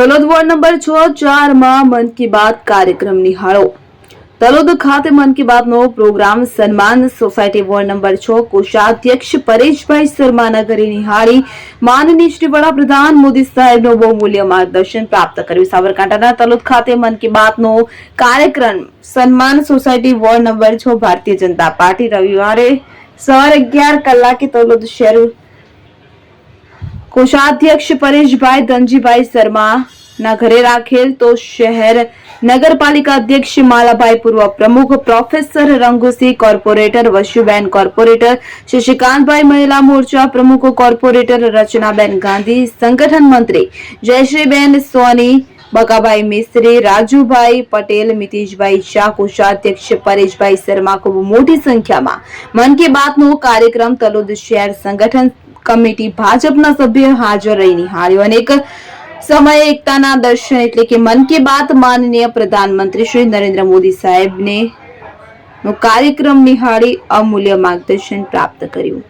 Talod ward number છ ચારમાં મન કી બાત કાર્યક્રમ નિહાળો. તલોદ ખાતે મન કી બાતનો પ્રોગ્રામ સન્માન સોસાયટી વોર્ડ નંબર છ કોષાધ્યક્ષ પરેશભાઈ શર્માના ઘરે નિહાળી માનનીય શ્રી વડાપ્રધાન મોદી સાહેબનો બહુમૂલ્ય માર્ગદર્શન પ્રાપ્ત કર્યું. સાબરકાંઠાના તલોદ ખાતે મન કી બાતનો કાર્યક્રમ સન્માન સોસાયટી વોર્ડ નંબર છ ભારતીય જનતા પાર્ટી રવિવારે સવારે અગિયાર કલાકે તલોદ શહેર કોષાધ્યક્ષ પરેશભાઈ ધનજીભાઈ શર્મા ના ઘરે રાખેલ તો શહેર નગરપાલિકા અધ્યક્ષ માલાભાઈ પૂર્વ પ્રમુખ professor Rangusinh corporator Vashuben corporator, Shashikantbhai મહિલા મોરચા પ્રમુખ કોર્પોરેટર રચનાબેન ગાંધી, સંગઠન મંત્રી જયશ્રીબેન સોની, બકાભાઈ મિસ્ત્રી, રાજુભાઈ પટેલ, મિતિશભાઈ શાહ, કોષાધ્યક્ષ પરેશભાઈ શર્મા ખૂબ મોટી સંખ્યામાં. મન કી બાતનો કાર્યક્રમ તલોદ શહેર સંગઠન કમિટી ભાજપના સભ્ય હાજર રહી નિહાળ્યો અને એક સમયે એકતાના દર્શન એટલે કે મન કી બાત માનનીય પ્રધાનમંત્રી શ્રી નરેન્દ્ર મોદી સાહેબને નો કાર્યક્રમ નિહાળી અમૂલ્ય માર્ગદર્શન પ્રાપ્ત કર્યું.